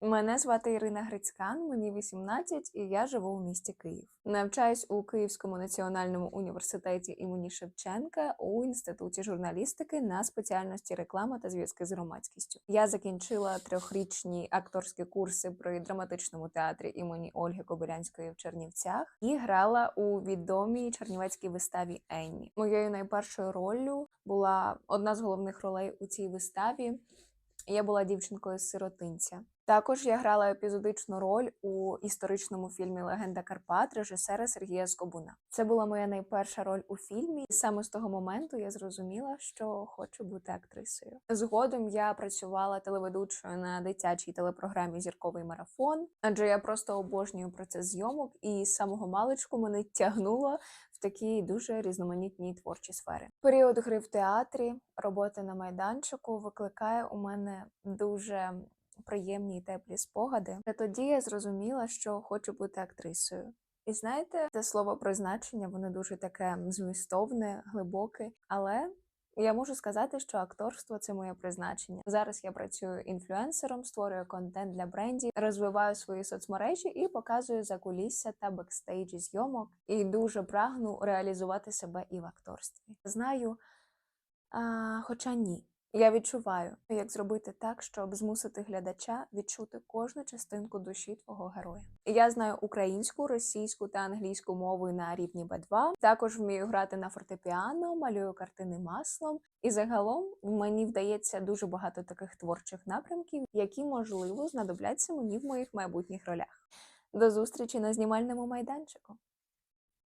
Мене звати Ірина Грицькан, мені 18 і я живу у місті Київ. Навчаюсь у Київському національному університеті імені Шевченка у інституті журналістики на спеціальності реклама та зв'язки з громадськістю. Я закінчила трьохрічні акторські курси при драматичному театрі імені Ольги Кобилянської в Чернівцях і грала у відомій чернівецькій виставі Енні. Моєю найпершою роллю була одна з головних ролей у цій виставі. Я була дівчинкою з сиротинця. Також я грала епізодичну роль у історичному фільмі Легенда Карпат режисера Сергія Скобуна. Це була моя найперша роль у фільмі, і саме з того моменту я зрозуміла, що хочу бути актрисою. Згодом я працювала телеведучою на дитячій телепрограмі Зірковий марафон, адже я просто обожнюю процес зйомок, і з самого маличку мене тягнуло в такій дуже різноманітній творчій сфері. Період гри в театрі, роботи на майданчику викликає у мене дуже приємні і теплі спогади. Та тоді я зрозуміла, що хочу бути актрисою. І знаєте, це слово призначення, воно дуже таке змістовне, глибоке, але я можу сказати, що акторство це моє призначення. Зараз я працюю інфлюенсером, створюю контент для брендів, розвиваю свої соцмережі і показую закулісся та бекстейджі зйомок. І дуже прагну реалізувати себе і в акторстві. Знаю, а, хоча ні. Я відчуваю, як зробити так, щоб змусити глядача відчути кожну частинку душі твого героя. Я знаю українську, російську та англійську мови на рівні Б2. Також вмію грати на фортепіано, малюю картини маслом. І загалом мені вдається дуже багато таких творчих напрямків, які можливо знадобляться мені в моїх майбутніх ролях. До зустрічі на знімальному майданчику.